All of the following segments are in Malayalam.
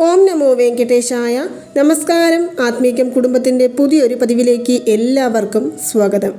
ഓം നമോ വെങ്കടേശായ നമസ്കാരം. ആത്മീകം കുടുംബത്തിന്റെ പുതിയൊരു പതിവിലേക്ക് എല്ലാവർക്കും സ്വാഗതം.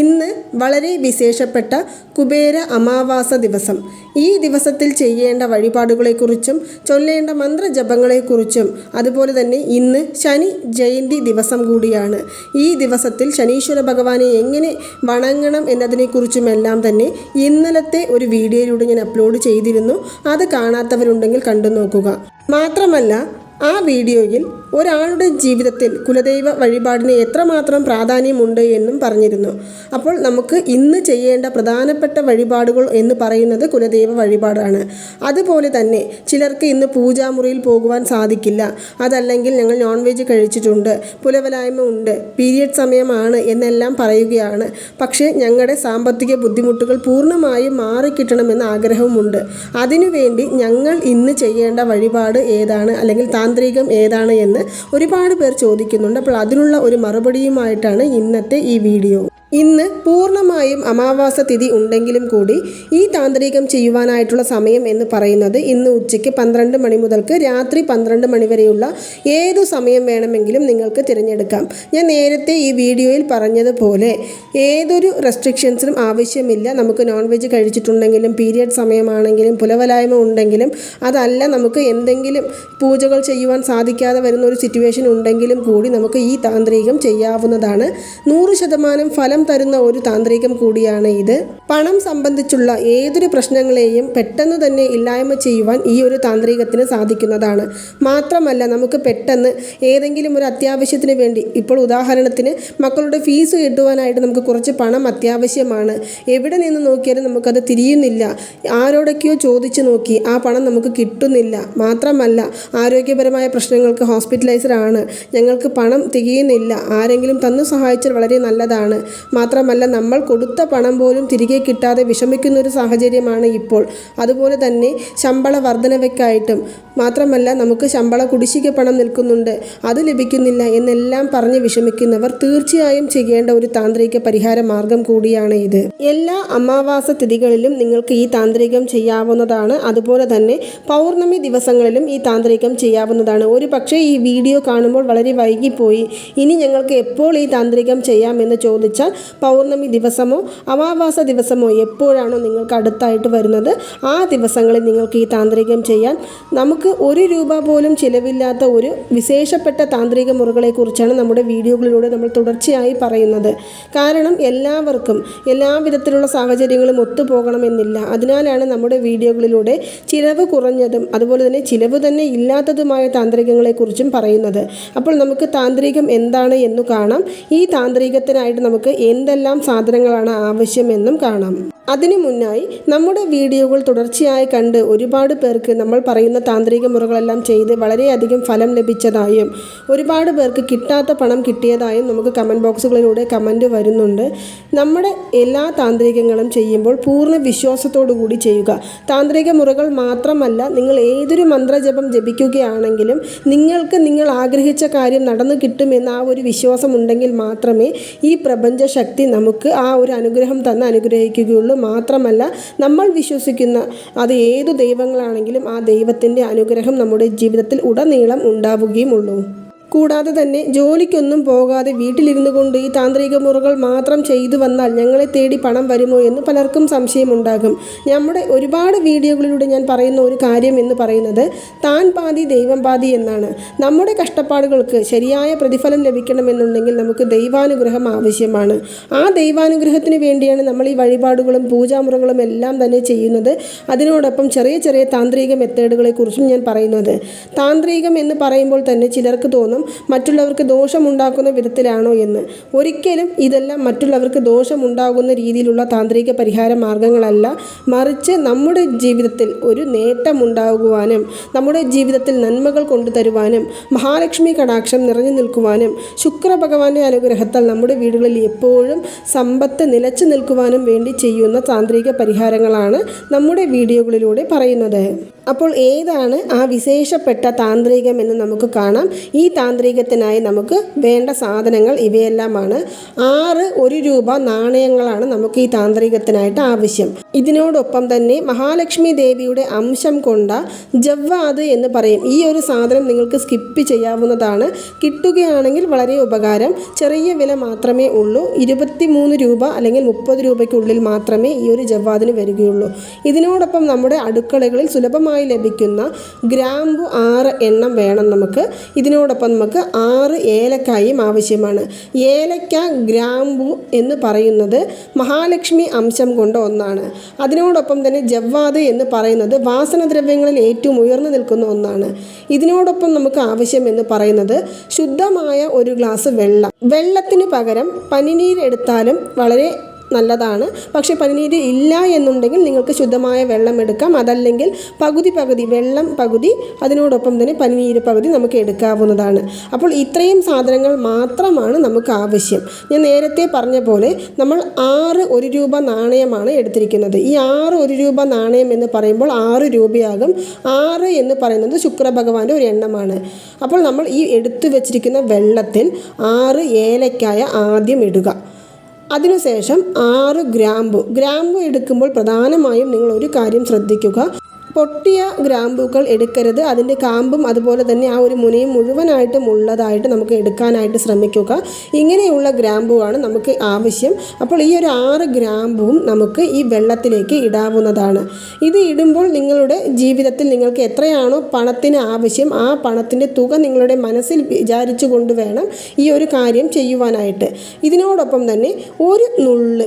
ഇന്ന് വളരെ വിശേഷപ്പെട്ട കുബേര അമാവാസ ദിവസം. ഈ ദിവസത്തിൽ ചെയ്യേണ്ട വഴിപാടുകളെക്കുറിച്ചും ചൊല്ലേണ്ട മന്ത്രജപങ്ങളെക്കുറിച്ചും അതുപോലെ തന്നെ ഇന്ന് ശനി ജയന്തി ദിവസം കൂടിയാണ്. ഈ ദിവസത്തിൽ ശനീശ്വര ഭഗവാനെ എങ്ങനെ വണങ്ങണം എന്നതിനെക്കുറിച്ചുമെല്ലാം തന്നെ ഇന്നലത്തെ ഒരു വീഡിയോയിലൂടെ ഞാൻ അപ്ലോഡ് ചെയ്തിരുന്നു. അത് കാണാത്തവരുണ്ടെങ്കിൽ കണ്ടു നോക്കുക മാത്രമല്ല ആ വീഡിയോയിൽ ഒരാളുടെ ജീവിതത്തിൽ കുലദൈവ വഴിപാടിന് എത്രമാത്രം പ്രാധാന്യമുണ്ട് എന്നും പറഞ്ഞിരുന്നു. അപ്പോൾ നമുക്ക് ഇന്ന് ചെയ്യേണ്ട പ്രധാനപ്പെട്ട വഴിപാടുകൾ എന്ന് പറയുന്നത് കുലദൈവ വഴിപാടാണ്. അതുപോലെ തന്നെ ചിലർക്ക് ഇന്ന് പൂജാമുറിയിൽ പോകുവാൻ സാധിക്കില്ല. അതല്ലെങ്കിൽ ഞങ്ങൾ നോൺ വെജ് കഴിച്ചിട്ടുണ്ട് പുലവലായ്മ ഉണ്ട് പീരിയഡ് സമയമാണ് എന്നെല്ലാം പറയുകയാണ്. പക്ഷേ ഞങ്ങളുടെ സാമ്പത്തിക ബുദ്ധിമുട്ടുകൾ പൂർണമായും മാറിക്കിട്ടണമെന്ന ആഗ്രഹവുമുണ്ട്. അതിനുവേണ്ടി ഞങ്ങൾ ഇന്ന് ചെയ്യേണ്ട വഴിപാട് ഏതാണ്? അല്ലെങ്കിൽ താന്ത്രികം ഏതാണ് എന്ന് ഒരുപാട് പേർ ചോദിക്കുന്നുണ്ട്. അപ്പോൾ അതിനുള്ള ഒരു മറുപടിയുമായിട്ടാണ് ഇന്നത്തെ ഈ വീഡിയോ. ഇന്ന് പൂർണമായും അമാവാസ തിഥി ഉണ്ടെങ്കിലും കൂടി ഈ താന്ത്രികം ചെയ്യുവാനായിട്ടുള്ള സമയം എന്ന് പറയുന്നത് ഇന്ന് ഉച്ചയ്ക്ക് പന്ത്രണ്ട് മണി മുതൽക്ക് രാത്രി പന്ത്രണ്ട് മണി വരെയുള്ള ഏതു സമയം വേണമെങ്കിലും നിങ്ങൾക്ക് തിരഞ്ഞെടുക്കാം. ഞാൻ നേരത്തെ ഈ വീഡിയോയിൽ പറഞ്ഞതുപോലെ ഏതൊരു റെസ്ട്രിക്ഷൻസിനും ആവശ്യമില്ല. നമുക്ക് നോൺ വെജ് കഴിച്ചിട്ടുണ്ടെങ്കിലും പീരിയഡ് സമയമാണെങ്കിലും പുലവലായ്മ ഉണ്ടെങ്കിലും അതല്ല നമുക്ക് എന്തെങ്കിലും പൂജകൾ ചെയ്യുവാൻ സാധിക്കാതെ വരുന്ന ഒരു സിറ്റുവേഷൻ ഉണ്ടെങ്കിലും കൂടി നമുക്ക് ഈ താന്ത്രികം ചെയ്യാവുന്നതാണ്. നൂറ് ശതമാനം ഫലം തരുന്ന ഒരു താന്ത്രികം കൂടിയാണ് ഇത്. പണം സംബന്ധിച്ചുള്ള ഏതൊരു പ്രശ്നങ്ങളെയും പെട്ടെന്ന് തന്നെ ഇല്ലായ്മ ചെയ്യുവാൻ ഈ ഒരു താന്ത്രികത്തിന് സാധിക്കുന്നതാണ്. മാത്രമല്ല നമുക്ക് പെട്ടെന്ന് ഏതെങ്കിലും ഒരു അത്യാവശ്യത്തിന് വേണ്ടി ഇപ്പോൾ ഉദാഹരണത്തിന് മക്കളുടെ ഫീസ് കിട്ടുവാനായിട്ട് നമുക്ക് കുറച്ച് പണം അത്യാവശ്യമാണ്. എവിടെ നിന്ന് നോക്കിയാലും നമുക്കത് തിരിയുന്നില്ല. ആരോടൊക്കെയോ ചോദിച്ചു നോക്കി ആ പണം നമുക്ക് കിട്ടുന്നില്ല. മാത്രമല്ല ആരോഗ്യപരമായ പ്രശ്നങ്ങൾക്ക് ഹോസ്പിറ്റലൈസ്ഡ് ആണ്. ഞങ്ങൾക്ക് പണം തികയുന്നില്ല. ആരെങ്കിലും തന്നു സഹായിച്ചാൽ വളരെ നല്ലതാണ്. മാത്രമല്ല നമ്മൾ കൊടുത്ത പണം പോലും തിരികെ കിട്ടാതെ വിഷമിക്കുന്ന ഒരു സാഹചര്യമാണ് ഇപ്പോൾ. അതുപോലെ തന്നെ ശമ്പള വർധനവയ്ക്കായിട്ടും മാത്രമല്ല നമുക്ക് ശമ്പള കുടിശ്ശിക പണം നിൽക്കുന്നുണ്ട്. അത് ലഭിക്കുന്നില്ല എന്നെല്ലാം പറഞ്ഞ് വിഷമിക്കുന്നവർ തീർച്ചയായും ചെയ്യേണ്ട ഒരു താന്ത്രിക പരിഹാര മാർഗം കൂടിയാണ് ഇത്. എല്ലാ അമാവാസ തിഥികളിലും നിങ്ങൾക്ക് ഈ താന്ത്രികം ചെയ്യാവുന്നതാണ്. അതുപോലെ തന്നെ പൗർണമി ദിവസങ്ങളിലും ഈ താന്ത്രികം ചെയ്യാവുന്നതാണ്. ഒരു പക്ഷേ ഈ വീഡിയോ കാണുമ്പോൾ വളരെ വൈകിപ്പോയി. ഇനി ഞങ്ങൾക്ക് എപ്പോൾ ഈ താന്ത്രികം ചെയ്യാമെന്ന് ചോദിച്ചാൽ പൗർണമി ദിവസമോ അമാവാസ ദിവസമോ എപ്പോഴാണോ നിങ്ങൾക്ക് അടുത്തായിട്ട് വരുന്നത് ആ ദിവസങ്ങളിൽ നിങ്ങൾക്ക് ഈ താന്ത്രികം ചെയ്യാൻ നമുക്ക് ഒരു രൂപ പോലും ചിലവില്ലാത്ത ഒരു വിശേഷപ്പെട്ട താന്ത്രിക മുറകളെക്കുറിച്ചാണ് നമ്മുടെ വീഡിയോകളിലൂടെ നമ്മൾ തുടർച്ചയായി പറയുന്നത്. കാരണം എല്ലാവർക്കും എല്ലാ വിധത്തിലുള്ള സാഹചര്യങ്ങളും ഒത്തുപോകണമെന്നില്ല. അതിനാലാണ് നമ്മുടെ വീഡിയോകളിലൂടെ ചിലവ് കുറഞ്ഞതും അതുപോലെ തന്നെ ചിലവ് തന്നെ ഇല്ലാത്തതുമായ താന്ത്രികങ്ങളെക്കുറിച്ചും പറയുന്നത്. അപ്പോൾ നമുക്ക് താന്ത്രികം എന്താണ് എന്ന് കാണാം. ഈ താന്ത്രികത്തിനായിട്ട് നമുക്ക് എന്തെല്ലാം സാധനങ്ങളാണ് ആവശ്യമെന്നും കാണാം. അതിനു മുന്നായി നമ്മുടെ വീഡിയോകൾ തുടർച്ചയായി കണ്ട് ഒരുപാട് പേർക്ക് നമ്മൾ പറയുന്ന താന്ത്രിക മുറകളെല്ലാം ചെയ്ത് വളരെയധികം ഫലം ലഭിച്ചതായും ഒരുപാട് പേർക്ക് കിട്ടാത്ത പണം കിട്ടിയതായും നമുക്ക് കമന്റ് ബോക്സുകളിലൂടെ കമന്റ് വരുന്നുണ്ട്. നമ്മുടെ എല്ലാ താന്ത്രികങ്ങളും ചെയ്യുമ്പോൾ പൂർണ വിശ്വാസത്തോടു കൂടി ചെയ്യുക. താന്ത്രിക മുറകൾ മാത്രമല്ല നിങ്ങൾ ഏതൊരു മന്ത്രജപം ജപിക്കുകയാണെങ്കിലും നിങ്ങൾക്ക് നിങ്ങൾ ആഗ്രഹിച്ച കാര്യം നടന്നു കിട്ടുമെന്ന ആ ഒരു വിശ്വാസമുണ്ടെങ്കിൽ മാത്രമേ ഈ പ്രപഞ്ച ശക്തി നമുക്ക് ആ ഒരു അനുഗ്രഹം തന്ന് അനുഗ്രഹിക്കുകയുള്ളൂ. മാത്രമല്ല നമ്മൾ വിശ്വസിക്കുന്ന അത് ഏതു ദൈവങ്ങളാണെങ്കിലും ആ ദൈവത്തിന്റെ അനുഗ്രഹം നമ്മുടെ ജീവിതത്തിൽ ഉടനീളം ഉണ്ടാവുകയുമുള്ളൂ കൂടാതെ തന്നെ ജോലിക്കൊന്നും പോകാതെ വീട്ടിലിരുന്നു കൊണ്ട് ഈ താന്ത്രിക മുറകൾ മാത്രം ചെയ്തു വന്നാൽ ഞങ്ങളെ തേടി പണം വരുമോ എന്ന് പലർക്കും സംശയമുണ്ടാകും. നമ്മുടെ ഒരുപാട് വീഡിയോകളിലൂടെ ഞാൻ പറയുന്ന ഒരു കാര്യം എന്ന് പറയുന്നത് താൻ പാതി ദൈവം പാതി എന്നാണ്. നമ്മുടെ കഷ്ടപ്പാടുകൾക്ക് ശരിയായ പ്രതിഫലം ലഭിക്കണമെന്നുണ്ടെങ്കിൽ നമുക്ക് ദൈവാനുഗ്രഹം ആവശ്യമാണ്. ആ ദൈവാനുഗ്രഹത്തിന് വേണ്ടിയാണ് നമ്മൾ ഈ വഴിപാടുകളും പൂജാമുറകളും എല്ലാം തന്നെ ചെയ്യുന്നത്. അതിനോടൊപ്പം ചെറിയ ചെറിയ താന്ത്രിക മെത്തേഡുകളെക്കുറിച്ചും ഞാൻ പറയുന്നത്. താന്ത്രികം എന്ന് പറയുമ്പോൾ തന്നെ ചിലർക്ക് തോന്നും മറ്റുള്ളവർക്ക് ദോഷമുണ്ടാക്കുന്ന വിധത്തിലാണോ എന്ന്. ഒരിക്കലും ഇതെല്ലാം മറ്റുള്ളവർക്ക് ദോഷമുണ്ടാകുന്ന രീതിയിലുള്ള താന്ത്രിക പരിഹാര മാർഗങ്ങളല്ല. മറിച്ച് നമ്മുടെ ജീവിതത്തിൽ ഒരു നേട്ടമുണ്ടാകുവാനും നമ്മുടെ ജീവിതത്തിൽ നന്മകൾ കൊണ്ടുതരുവാനും മഹാലക്ഷ്മി കടാക്ഷം നിറഞ്ഞു നിൽക്കുവാനും ശുക്ര ഭഗവാന്റെ അനുഗ്രഹത്താൽ നമ്മുടെ വീടുകളിൽ എപ്പോഴും സമ്പത്ത് നിലച്ചു നിൽക്കുവാനും വേണ്ടി ചെയ്യുന്ന താന്ത്രിക പരിഹാരങ്ങളാണ് നമ്മുടെ വീഡിയോകളിലൂടെ പറയുന്നത്. അപ്പോൾ ഏതാണ് ആ വിശേഷപ്പെട്ട താന്ത്രികം എന്ന് നമുക്ക് കാണാം. ഈ താന്ത്രികത്തിനായി നമുക്ക് വേണ്ട സാധനങ്ങൾ ഇവയെല്ലാമാണ്. ആറ് ഒരു രൂപ നാണയങ്ങളാണ് നമുക്ക് ഈ താന്ത്രികത്തിനായിട്ട് ആവശ്യം. ഇതിനോടൊപ്പം തന്നെ മഹാലക്ഷ്മി ദേവിയുടെ അംശം കൊണ്ട ജവ്വാദ് എന്ന് പറയും. ഈ ഒരു സാധനം നിങ്ങൾക്ക് സ്കിപ്പ് ചെയ്യാവുന്നതാണ്. കിട്ടുകയാണെങ്കിൽ വളരെ ഉപകാരം. ചെറിയ വില മാത്രമേ ഉള്ളൂ. ഇരുപത്തി മൂന്ന് രൂപ അല്ലെങ്കിൽ മുപ്പത് രൂപയ്ക്കുള്ളിൽ മാത്രമേ ഈ ഒരു ജവ്വാദിന് വരികയുള്ളൂ. ഇതിനോടൊപ്പം നമ്മുടെ അടുക്കളകളിൽ സുലഭമായി ലഭിക്കുന്ന ഗ്രാമ്പു ആറ് എണ്ണം വേണം നമുക്ക്. ഇതിനോടൊപ്പം നമുക്ക് ആറ് ഏലക്കായും ആവശ്യമാണ്. ഏലക്ക ഗ്രാമ്പു എന്ന് പറയുന്നത് മഹാലക്ഷ്മി അംശം കൊണ്ട് ഒന്നാണ്. അതിനോടൊപ്പം തന്നെ ജവ്വാദ് എന്ന് പറയുന്നത് വാസനദ്രവ്യങ്ങളിൽ ഏറ്റവും ഉയർന്നു നിൽക്കുന്ന ഒന്നാണ്. ഇതിനോടൊപ്പം നമുക്ക് ആവശ്യം എന്ന് പറയുന്നത് ശുദ്ധമായ ഒരു ഗ്ലാസ് വെള്ളം. വെള്ളത്തിന് പകരം പനിനീരെടുത്താലും വളരെ നല്ലതാണ്. പക്ഷേ പനിനീര് ഇല്ല എന്നുണ്ടെങ്കിൽ നിങ്ങൾക്ക് ശുദ്ധമായ വെള്ളം എടുക്കാം. അതല്ലെങ്കിൽ പകുതി പകുതി വെള്ളം പകുതി അതിനോടൊപ്പം തന്നെ പനിനീര് പകുതി നമുക്ക് എടുക്കാവുന്നതാണ്. അപ്പോൾ ഇത്രയും സാധനങ്ങൾ മാത്രമാണ് നമുക്ക് ആവശ്യം. ഞാൻ നേരത്തെ പറഞ്ഞ പോലെ നമ്മൾ ആറ് ഒരു രൂപ നാണയമാണ് എടുത്തിരിക്കുന്നത്. ഈ ആറ് ഒരു രൂപ നാണയം എന്ന് പറയുമ്പോൾ ആറ് രൂപയാകും. ആറ് എന്ന് പറയുന്നത് ശുക്രഭഗവാന്റെ ഒരു എണ്ണമാണ്. അപ്പോൾ നമ്മൾ ഈ എടുത്തു വെച്ചിരിക്കുന്ന വെള്ളത്തിൽ ആറ് ഏലക്കായ ആദ്യം ഇടുക. അതിനുശേഷം ആറ് ഗ്രാമ്പു. ഗ്രാമ്പു എടുക്കുമ്പോൾ പ്രധാനമായും നിങ്ങൾ ഒരു കാര്യം ശ്രദ്ധിക്കുക. പൊട്ടിയ ഗ്രാമ്പൂക്കൾ എടുക്കരുത്. അതിന്റെ കാമ്പും അതുപോലെ തന്നെ ആ ഒരു മുനയും മുഴുവനായിട്ടും ഉള്ളതായിട്ട് നമുക്ക് എടുക്കാനായിട്ട് ശ്രമിക്കുക. ഇങ്ങനെയുള്ള ഗ്രാമ്പുവാണ് നമുക്ക് ആവശ്യം. അപ്പോൾ ഈ ഒരു ആറ് ഗ്രാമ്പും നമുക്ക് ഈ വെള്ളത്തിലേക്ക് ഇടാവുന്നതാണ്. ഇത് ഇടുമ്പോൾ നിങ്ങളുടെ ജീവിതത്തിൽ നിങ്ങൾക്ക് എത്രയാണോ പണത്തിന് ആവശ്യം ആ പണത്തിന്റെ തുക നിങ്ങളുടെ മനസ്സിൽ വിചാരിച്ചു കൊണ്ട് വേണം ഈ ഒരു കാര്യം ചെയ്യുവാനായിട്ട്. ഇതിനോടൊപ്പം തന്നെ ഒരു നുള്ള്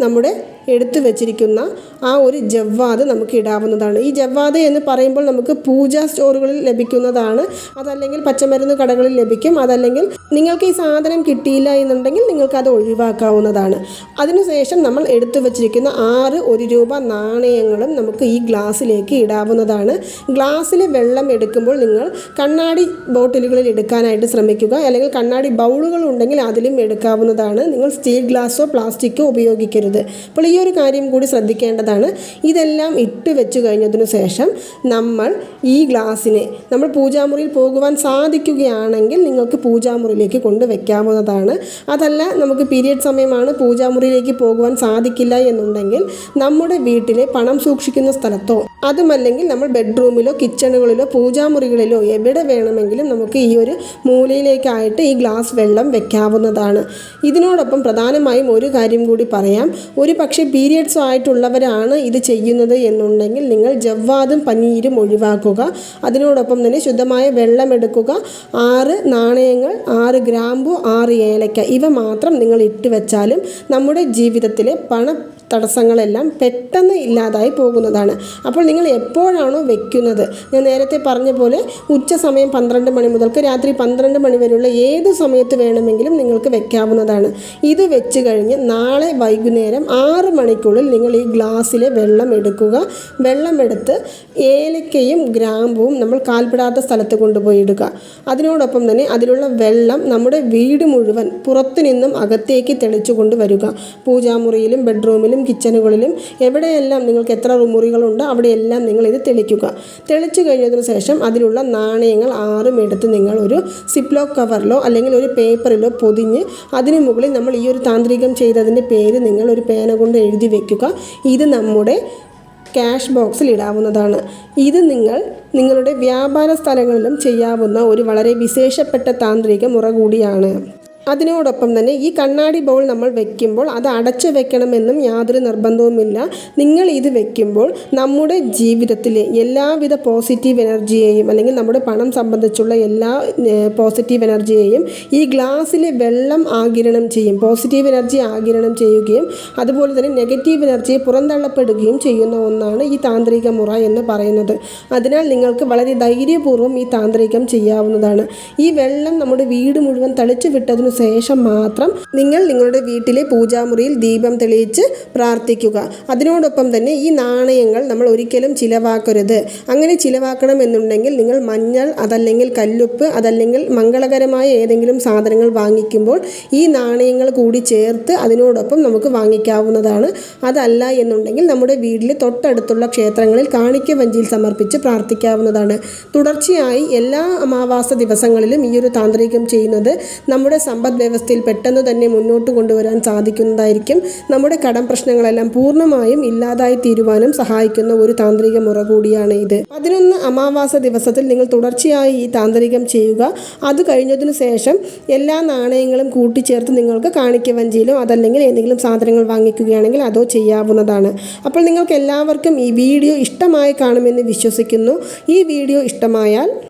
നമ്മുടെ എടുത്തു വെച്ചിരിക്കുന്ന ആ ഒരു ജവ്വാത് നമുക്ക് ഇടാവുന്നതാണ്. ഈ ജവ്വാത് എന്ന് പറയുമ്പോൾ നമുക്ക് പൂജാ സ്റ്റോറുകളിൽ ലഭിക്കുന്നതാണ്. അതല്ലെങ്കിൽ പച്ചമരുന്ന് കടകളിൽ ലഭിക്കും. അതല്ലെങ്കിൽ നിങ്ങൾക്ക് ഈ സാധനം കിട്ടിയില്ല എന്നുണ്ടെങ്കിൽ നിങ്ങൾക്ക് അത് ഒഴിവാക്കാവുന്നതാണ്. അതിനുശേഷം നമ്മൾ എടുത്തു വെച്ചിരിക്കുന്ന ആറ് ഒരു രൂപ നാണയങ്ങളും നമുക്ക് ഈ ഗ്ലാസ്സിലേക്ക് ഇടാവുന്നതാണ്. ഗ്ലാസ്സിൽ വെള്ളം എടുക്കുമ്പോൾ നിങ്ങൾ കണ്ണാടി ബോട്ടിലുകളിൽ എടുക്കാനായിട്ട് ശ്രമിക്കുക. അല്ലെങ്കിൽ കണ്ണാടി ബൗളുകൾ ഉണ്ടെങ്കിൽ അതിലും എടുക്കാവുന്നതാണ്. നിങ്ങൾ സ്റ്റീൽ ഗ്ലാസ്സോ പ്ലാസ്റ്റിക്കോ ഉപയോഗിക്കരുത്. അപ്പോൾ ഈ ഒരു കാര്യം കൂടി ശ്രദ്ധിക്കേണ്ടതാണ്. ഇതെല്ലാം ഇട്ട് വെച്ച് കഴിഞ്ഞതിനു ശേഷം നമ്മൾ ഈ ഗ്ലാസ്സിനെ നമ്മൾ പൂജാമുറിയിൽ പോകുവാൻ സാധിക്കുകയാണെങ്കിൽ നിങ്ങൾക്ക് പൂജാമുറിയിലേക്ക് കൊണ്ട് വയ്ക്കാവുന്നതാണ് അതല്ല നമുക്ക് പീരിയഡ് സമയമാണ് പൂജാമുറിയിലേക്ക് പോകുവാൻ സാധിക്കില്ല എന്നുണ്ടെങ്കിൽ നമ്മുടെ വീട്ടിലെ പണം സൂക്ഷിക്കുന്ന സ്ഥലത്തോ അതുമല്ലെങ്കിൽ നമ്മൾ ബെഡ്റൂമിലോ കിച്ചണുകളിലോ പൂജാമുറികളിലോ എവിടെ വേണമെങ്കിലും നമുക്ക് ഈ ഒരു മൂലയിലേക്കായിട്ട് ഈ ഗ്ലാസ് വെള്ളം വെക്കാവുന്നതാണ്. ഇതിനോടൊപ്പം പ്രധാനമായും ഒരു കാര്യം കൂടി പറയാം. ഒരു പക്ഷേ പീരിയഡ്സ് ആയിട്ടുള്ളവരാണ് ഇത് ചെയ്യുന്നത് എന്നുണ്ടെങ്കിൽ നിങ്ങൾ ജവ്വാദും പനീരും ഒഴിവാക്കുക. അതിനോടൊപ്പം തന്നെ ശുദ്ധമായ വെള്ളം എടുക്കുക. ആറ് നാണയങ്ങൾ ആറ് ഗ്രാമ്പു ആറ് ഏലക്ക ഇവ മാത്രം നിങ്ങൾ ഇട്ട് വെച്ചാലും നമ്മുടെ ജീവിതത്തിലെ പണ തടസ്സങ്ങളെല്ലാം പെട്ടെന്ന് ഇല്ലാതായി പോകുന്നതാണ്. അപ്പോൾ നിങ്ങൾ എപ്പോഴാണോ വെക്കുന്നത്? ഞാൻ നേരത്തെ പറഞ്ഞ പോലെ ഉച്ച സമയം പന്ത്രണ്ട് മണി മുതൽക്ക് രാത്രി പന്ത്രണ്ട് മണി വരെയുള്ള ഏത് സമയത്ത് വേണമെങ്കിലും നിങ്ങൾക്ക് വെക്കാവുന്നതാണ്. ഇത് വെച്ച് കഴിഞ്ഞ് നാളെ വൈകുന്നേരം ആറ് മണിക്കുള്ളിൽ നിങ്ങൾ ഈ ഗ്ലാസ്സിലെ വെള്ളം എടുക്കുക. വെള്ളമെടുത്ത് ഏലക്കയും ഗ്രാമ്പുവും നമ്മൾ കാൽപ്പെടാത്ത സ്ഥലത്ത് കൊണ്ടുപോയി ഇടുക. അതിനോടൊപ്പം തന്നെ അതിലുള്ള വെള്ളം നമ്മുടെ വീട് മുഴുവൻ പുറത്തു നിന്നും അകത്തേക്ക് തെളിച്ചു കൊണ്ടുവരിക പൂജാമുറിയിലും ബെഡ്റൂമിലും കിച്ചണുകളിലും എവിടെയെല്ലാം നിങ്ങൾക്ക് എത്ര മുറികളുണ്ട് അവിടെയെല്ലാം നിങ്ങൾ ഇത് തെളിക്കുക. തെളിച്ചു കഴിഞ്ഞതിന് ശേഷം അതിലുള്ള നാണയങ്ങൾ ആറും എടുത്ത് നിങ്ങൾ ഒരു സിപ്ലോ കവറിലോ അല്ലെങ്കിൽ ഒരു പേപ്പറിലോ പൊതിഞ്ഞ് അതിനു മുകളിൽ നമ്മൾ ഈ ഒരു താന്ത്രികം ചെയ്തതിന്റെ പേര് നിങ്ങൾ ഒരു പേന കൊണ്ട് എഴുതി വെക്കുക. ഇത് നമ്മുടെ ക്യാഷ് ബോക്സിൽ ഇടാവുന്നതാണ്. ഇത് നിങ്ങൾ നിങ്ങളുടെ വ്യാപാര സ്ഥലങ്ങളിലും ചെയ്യാവുന്ന ഒരു വളരെ വിശേഷപ്പെട്ട താന്ത്രിക മുറ കൂടിയാണ്. അതിനോടൊപ്പം തന്നെ ഈ കണ്ണാടി ബൗൾ നമ്മൾ വെക്കുമ്പോൾ അത് അടച്ചു വെക്കണമെന്നും യാതൊരു നിർബന്ധവുമില്ല. നിങ്ങൾ ഇത് വെക്കുമ്പോൾ നമ്മുടെ ജീവിതത്തിലെ എല്ലാവിധ പോസിറ്റീവ് എനർജിയെയും അല്ലെങ്കിൽ നമ്മുടെ പണം സംബന്ധിച്ചുള്ള എല്ലാ പോസിറ്റീവ് എനർജിയെയും ഈ ഗ്ലാസ്സിലെ വെള്ളം ആകിരണം ചെയ്യും പോസിറ്റീവ് എനർജി ആകിരണം ചെയ്യുകയും അതുപോലെ തന്നെ നെഗറ്റീവ് എനർജിയെ പുറന്തള്ളപ്പെടുകയും ചെയ്യുന്ന ഒന്നാണ് ഈ താന്ത്രിക മുറ എന്ന് പറയുന്നത്. അതിനാൽ നിങ്ങൾക്ക് വളരെ ധൈര്യപൂർവം ഈ താന്ത്രികം ചെയ്യാവുന്നതാണ്. ഈ വെള്ളം നമ്മുടെ വീട് മുഴുവൻ തളിച്ചു വിട്ടതിനു ശേഷം മാത്രം നിങ്ങൾ നിങ്ങളുടെ വീട്ടിലെ പൂജാമുറിയിൽ ദീപം തെളിയിച്ച് പ്രാർത്ഥിക്കുക. അതിനോടൊപ്പം തന്നെ ഈ നാണയങ്ങൾ നമ്മൾ ഒരിക്കലും ചിലവാക്കരുത്. അങ്ങനെ ചിലവാക്കണം എന്നുണ്ടെങ്കിൽ നിങ്ങൾ മഞ്ഞൾ അതല്ലെങ്കിൽ കല്ലുപ്പ് അതല്ലെങ്കിൽ മംഗളകരമായ ഏതെങ്കിലും സാധനങ്ങൾ വാങ്ങിക്കുമ്പോൾ ഈ നാണയങ്ങൾ കൂടി ചേർത്ത് അതിനോടൊപ്പം നമുക്ക് വാങ്ങിക്കാവുന്നതാണ്. അതല്ല എന്നുണ്ടെങ്കിൽ നമ്മുടെ വീട്ടിൽ തൊട്ടടുത്തുള്ള ക്ഷേത്രങ്ങളിൽ കാണിക്ക വഞ്ചിയിൽ സമർപ്പിച്ച് പ്രാർത്ഥിക്കാവുന്നതാണ്. തുടർച്ചയായി എല്ലാ അമാവാസ ദിവസങ്ങളിലും ഈ ഒരു താന്ത്രികം ചെയ്യുന്നത് നമ്മുടെ സമ്പദ് വ്യവസ്ഥയിൽ പെട്ടെന്ന് തന്നെ മുന്നോട്ട് കൊണ്ടുവരാൻ സാധിക്കുന്നതായിരിക്കും. നമ്മുടെ കടം പ്രശ്നങ്ങളെല്ലാം പൂർണമായും ഇല്ലാതായി തീരുവാനും സഹായിക്കുന്ന ഒരു താന്ത്രിക മുറ കൂടിയാണ് ഇത്. പതിനൊന്ന് അമാവാസ ദിവസത്തിൽ നിങ്ങൾ തുടർച്ചയായി ഈ താന്ത്രികം ചെയ്യുക. അത് കഴിഞ്ഞതിനു ശേഷം എല്ലാ നാണയങ്ങളും കൂട്ടിച്ചേർത്ത് നിങ്ങൾക്ക് കാണിക്ക വഞ്ചിയിലോ അതല്ലെങ്കിൽ ഏതെങ്കിലും സാധനങ്ങൾ വാങ്ങിക്കുകയാണെങ്കിൽ അതോ ചെയ്യാവുന്നതാണ്. അപ്പോൾ നിങ്ങൾക്ക് എല്ലാവർക്കും ഈ വീഡിയോ ഇഷ്ടമായി കാണുമെന്ന് വിശ്വസിക്കുന്നു. ഈ വീഡിയോ ഇഷ്ടമായാൽ